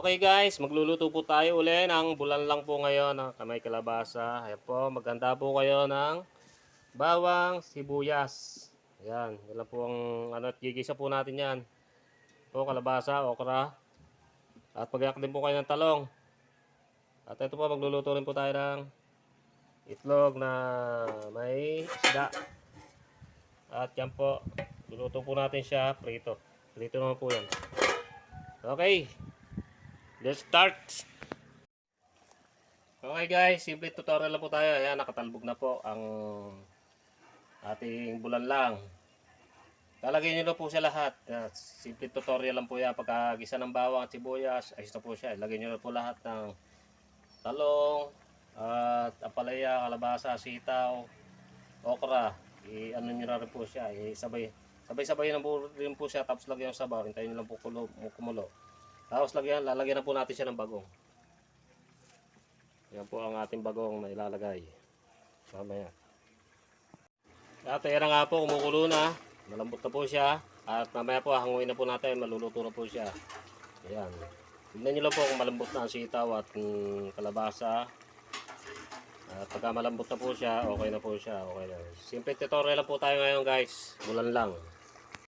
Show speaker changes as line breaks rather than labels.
Okay guys, magluluto po tayo uli ng bulan lang po ngayon ng kamay kalabasa. Ayan po, maganda po kayo ng bawang sibuyas. Ayan, yan po ang ano, gigisa po natin yan. Po, kalabasa, okra. At pagyak din po kayo ng talong. At ito po, magluluto rin po tayo ng itlog na may isda. At yan po, luluto po natin siya, prito. Prito naman po yan. Okay, let's start! Okay guys, simple tutorial lang po tayo. Ayan, nakatalbog na po ang ating bulan lang. Lalagyan nyo na po siya lahat. Simple tutorial lang po yan. Pagkagisa ng bawang at sibuyas, ayos na po siya. Lagyan nyo na po lahat ng talong, at apalaya, kalabasa, sitaw, okra. I-ano nyo na rin po siya. I-sabay. Sabay-sabay na po rin po siya. Tapos lagyan yung sabaw. Hintayin nyo lang po kumulo. Tapos lagyan, lalagyan na po natin siya ng bagong. Yan po ang ating bagong na ilalagay. Mamaya. At ayan nga po, kumukulo na. Malambot na po siya. At mamaya po, hanguin na po natin. Maluluto na po siya. Ayan. Tignan nyo lang po kung malambot na ang sitaw at mm, kalabasa. At pagka malambot na po siya, okay na po siya. Okay na. Simple tutorial lang po tayo ngayon guys. Bulan lang.